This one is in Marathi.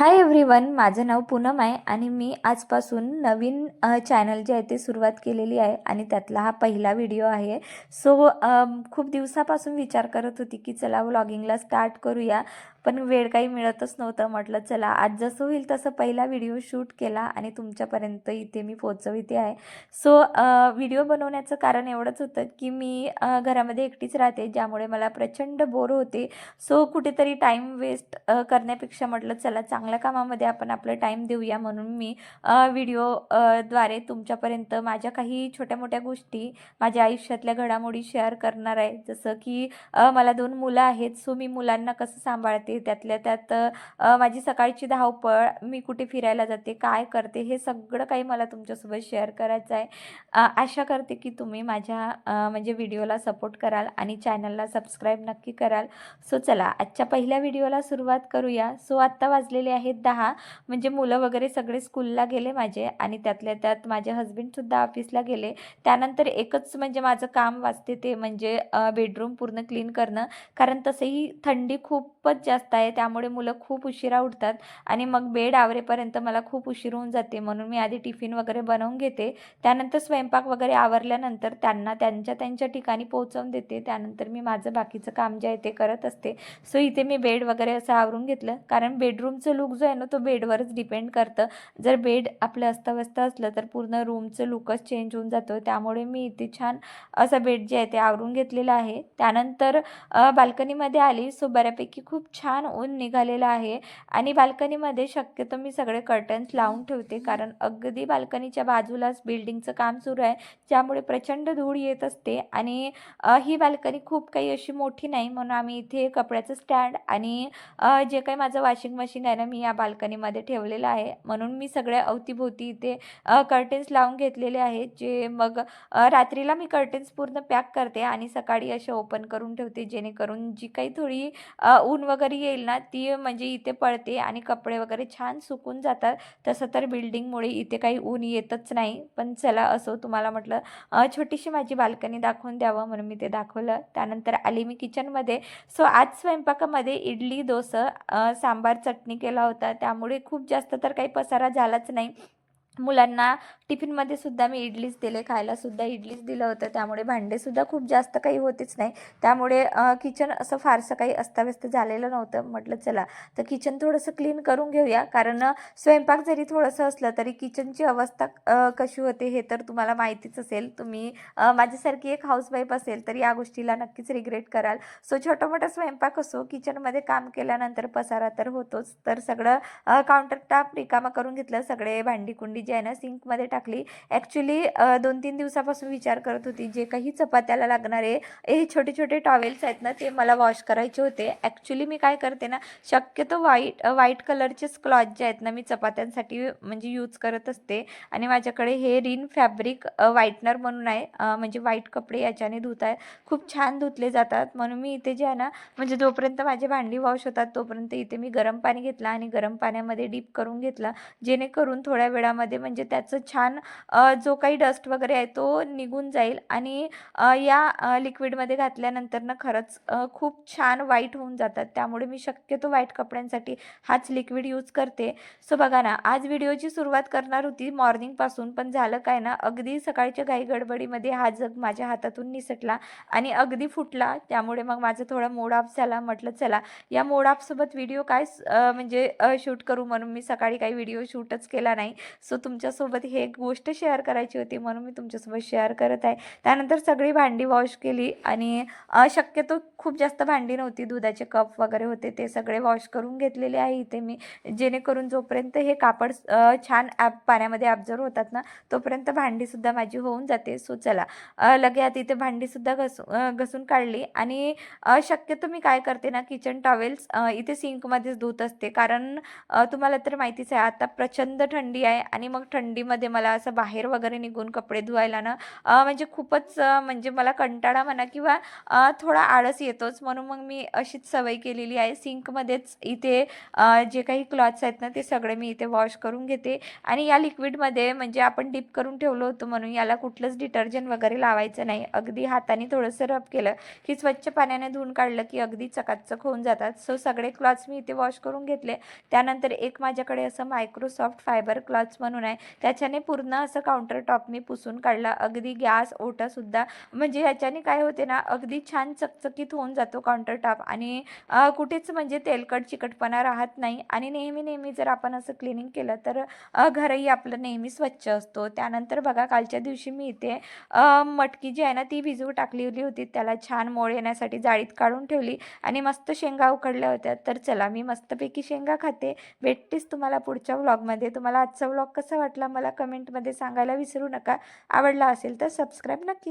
हाय एव्हरीवन माझं नाव पूनम आहे आणि मी आजपासून नवीन चॅनल जे आहे ते सुरुवात केलेली आहे आणि त्यातला हा पहिला व्हिडिओ आहे. सो खूप दिवसापासून विचार करत होती की चला व्लॉगिंगला स्टार्ट करूया पण वेळ काही मिळतच नव्हतं. म्हटलं चला आज जसं होईल तसं पहिला व्हिडिओ शूट केला आणि तुमच्यापर्यंत इथे मी पोचविते आहे. सो व्हिडिओ बनवण्याचं कारण एवढंच होतं की मी घरामध्ये एकटीच राहते ज्यामुळे मला प्रचंड बोर होते. सो कुठेतरी टाईम वेस्ट करण्यापेक्षा म्हटलं चला चांगलं चांगल्या कामामध्ये आपण आपलं टाईम देऊया म्हणून मी व्हिडिओ द्वारे तुमच्यापर्यंत माझ्या काही छोट्या मोठ्या गोष्टी माझ्या आयुष्यातल्या घडामोडी शेअर करणार आहे. जसं की मला दोन मुलं आहेत सो मी मुलांना कसं सांभाळते त्यातल्या त्यात माझी सकाळची धावपळ मी कुठे फिरायला जाते काय करते हे सगळं काही मला तुमच्यासोबत शेअर करायचं आहे. आशा करते की तुम्ही माझ्या म्हणजे व्हिडिओला सपोर्ट कराल आणि चॅनलला सबस्क्राईब नक्की कराल. सो चला आजच्या पहिल्या व्हिडिओला सुरुवात करूया. सो आत्ता वाजलेले आहेत दहा. म्हणजे मुलं वगैरे सगळे स्कूलला गेले माझे आणि त्यातल्या त्यात माझे हस्बंडसुद्धा ऑफिसला गेले. त्यानंतर एकच म्हणजे माझं काम वाचते ते म्हणजे बेडरूम पूर्ण क्लीन करणं. कारण तसंही थंडी खूप खूपच जास्त आहे. त्यामुळे मुलं खूप उशिरा उठतात आणि मग बेड आवरेपर्यंत मला खूप उशीर होऊन जाते. म्हणून मी आधी टिफिन वगैरे बनवून घेते. त्यानंतर स्वयंपाक वगैरे आवरल्यानंतर त्यांना त्यांच्या त्यांच्या ठिकाणी पोहोचवून देते. त्यानंतर मी माझं बाकीचं काम जे आहे ते करत असते. सो इथे मी बेड वगैरे असं आवरून घेतलं. कारण बेडरूमचं लुक जो आहे ना तो बेडवरच डिपेंड करतं. जर बेड आपलं अस्ताव्यस्त असलं तर पूर्ण रूमचं लुकच चेंज होऊन जातो. त्यामुळे मी इथे छान असं बेड जे आहे ते आवरून घेतलेलं आहे. त्यानंतर बाल्कनीमध्ये आली. सो बऱ्यापैकी खूप छान ऊन निघालेलं आहे. आणि बाल्कनीमध्ये शक्यतो मी सगळे कर्टन्स लावून ठेवते. कारण अगदी बाल्कनीच्या बाजूलाच बिल्डिंगचं काम सुरू आहे. ज्यामुळे प्रचंड धूळ येत असते. आणि ही बाल्कनी खूप काही अशी मोठी नाही. म्हणून आम्ही इथे कपड्याचं स्टँड आणि जे काही माझं वॉशिंग मशीन आहे ना मी या बाल्कनीमध्ये ठेवलेलं आहे. म्हणून मी सगळ्या अवतीभोवती इथे कर्टेन्स लावून घेतलेले आहेत. जे मग रात्रीला मी कर्टेन्स पूर्ण पॅक करते आणि सकाळी असे ओपन करून ठेवते. जेणेकरून जी काही थोडी ऊन ऊन वगैरे येईल ना ती म्हणजे इथे पळते आणि कपडे वगैरे छान सुकून जातात. तसं तर बिल्डिंगमुळे इथे काही ऊन येतच नाही. पण चला असो तुम्हाला म्हटलं छोटीशी माझी बाल्कनी दाखवून द्यावं म्हणून मी ते दाखवलं. त्यानंतर आली मी किचनमध्ये. सो आज स्वयंपाकामध्ये इडली डोसं सांबार चटणी केला होता. त्यामुळे खूप जास्त तर काही पसारा झालाच नाही. मुलांना टिफिनमध्ये सुद्धा मी इडलीच दिले खायलासुद्धा इडलीच दिलं होतं. त्यामुळे भांडेसुद्धा खूप जास्त काही होतीच नाही. त्यामुळे किचन असं फारसं काही अस्ताव्यस्त झालेलं नव्हतं. म्हटलं चला तर किचन थोडंसं क्लीन करून घेऊया. कारण स्वयंपाक जरी थोडंसं असलं तरी किचनची अवस्था कशी होते हे तर तुम्हाला माहितीच असेल. तुम्ही माझ्यासारखी एक हाऊसवाईफ असेल तर या गोष्टीला नक्कीच रिग्रेट कराल. सो छोटा मोठा स्वयंपाक असो किचनमध्ये काम केल्यानंतर पसारा तर होतोच. तर सगळं काउंटर टॉप रिकामा करून घेतलं. सगळे भांडी कुंडी आहे ना सिंकमध्ये टाक टाकली. ॲक्च्युली दोन तीन दिवसापासून विचार करत होती जे काही चपात्याला लागणारे हे छोटे छोटे टॉवेल्स आहेत ना ते मला वॉश करायचे होते. ॲक्च्युली मी काय करते ना शक्यतो व्हाईट व्हाईट कलरचेच क्लॉथ जे आहेत ना मी चपात्यांसाठी म्हणजे यूज करत असते. आणि माझ्याकडे हे रिन फॅब्रिक व्हाईटनर म्हणून आहे म्हणजे व्हाईट कपडे याच्याने धुत आहे. खूप छान धुतले जातात. म्हणून मी इथे जे आहे ना म्हणजे जोपर्यंत माझे भांडी वॉश होतात तोपर्यंत इथे मी गरम पाणी घेतलं आणि गरम पाण्यामध्ये डीप करून घेतलं. जेणेकरून थोड्या वेळामध्ये म्हणजे त्याचं छान छान जो काही डस्ट वगैरे आहे तो निघून जाईल आणि या लिक्विडमध्ये घातल्यानंतर ना खरंच खूप छान वाईट होऊन जातात. त्यामुळे मी शक्यतो वाईट कपड्यांसाठी हाच लिक्विड यूज करते. सो बघा ना आज व्हिडिओची सुरुवात करणार होती मॉर्निंगपासून पण झालं काय ना अगदी सकाळच्या घाई गडबडीमध्ये हा जग माझ्या हातातून निसटला आणि अगदी फुटला. त्यामुळे मग माझं थोडा मोड ऑफ झाला म्हटलं चला या मोड ऑफसोबत व्हिडिओ काय म्हणजे शूट करू म्हणून मी सकाळी काही व्हिडिओ शूटच केला नाही. सो तुमच्यासोबत हे एक गोष्ट शेअर करायची होती म्हणून मी तुमच्यासोबत शेअर करत आहे. त्यानंतर सगळी भांडी वॉश केली आणि शक्यतो खूप जास्त भांडी नव्हती दुधाचे कप वगैरे होते ते सगळे वॉश करून घेतलेले आहे इथे मी. जेणेकरून जोपर्यंत हे कापड छान ॲप पाण्यामध्ये ॲब्झर्व होतात ना तोपर्यंत भांडीसुद्धा माझी होऊन जाते. सो चला. लगे आता इथे भांडीसुद्धा घसू घसून काढली आणि शक्यतो मी काय करते ना किचन टॉवेल्स इथे सिंकमध्येच धुत असते. कारण तुम्हाला तर माहितीच आहे आता प्रचंड थंडी आहे आणि मग थंडीमध्ये मला मला असं बाहेर वगैरे निघून कपडे धुवायला ना म्हणजे खूपच म्हणजे मला कंटाळा म्हणा किंवा थोडा आळस येतोच. म्हणून मग मी अशीच सवय केलेली आहे. सिंकमध्येच इथे जे काही क्लॉथ्स आहेत ना ते सगळे मी इथे वॉश करून घेते. आणि या लिक्विडमध्ये म्हणजे आपण डिप करून ठेवलं होतं म्हणून याला कुठलंच डिटर्जंट वगैरे लावायचं नाही. अगदी हाताने थोडंसं रब केलं की स्वच्छ पाण्याने धुवून काढलं की अगदी चकाचक होऊन जातात. सो सगळे क्लॉथ्स मी इथे वॉश करून घेतले. त्यानंतर एक माझ्याकडे असं मायक्रोसॉफ्ट फायबर क्लॉथ्स म्हणून आहे. त्याच्याने पूर्ण असं काउंटर टॉप मी पुसून काढला. अगदी गॅस ओटासुद्धा म्हणजे ह्याच्याने काय होते ना अगदी छान चकचकीत होऊन जातो काउंटर टॉप आणि कुठेच म्हणजे तेलकट चिकटपणा राहत नाही. आणि नेहमी नेहमी जर आपण असं क्लिनिंग केलं तर घरही आपलं नेहमी स्वच्छ असतो. त्यानंतर बघा कालच्या दिवशी मी इथे मटकी जी आहे ना ती भिजवू टाकलेली होती. त्याला छान मोळ येण्यासाठी जाळीत काढून ठेवली. आणि मस्त शेंगा उकडल्या होत्या. तर चला मी मस्तपैकी शेंगा खाते. भेटतेच तुम्हाला पुढच्या व्लॉगमध्ये तुम्हाला आजचा व्लॉग कसा वाटला मला कमेंट कमेंटमध्ये सांगायला विसरू नका. आवडला असेल तर सबस्क्राईब नक्की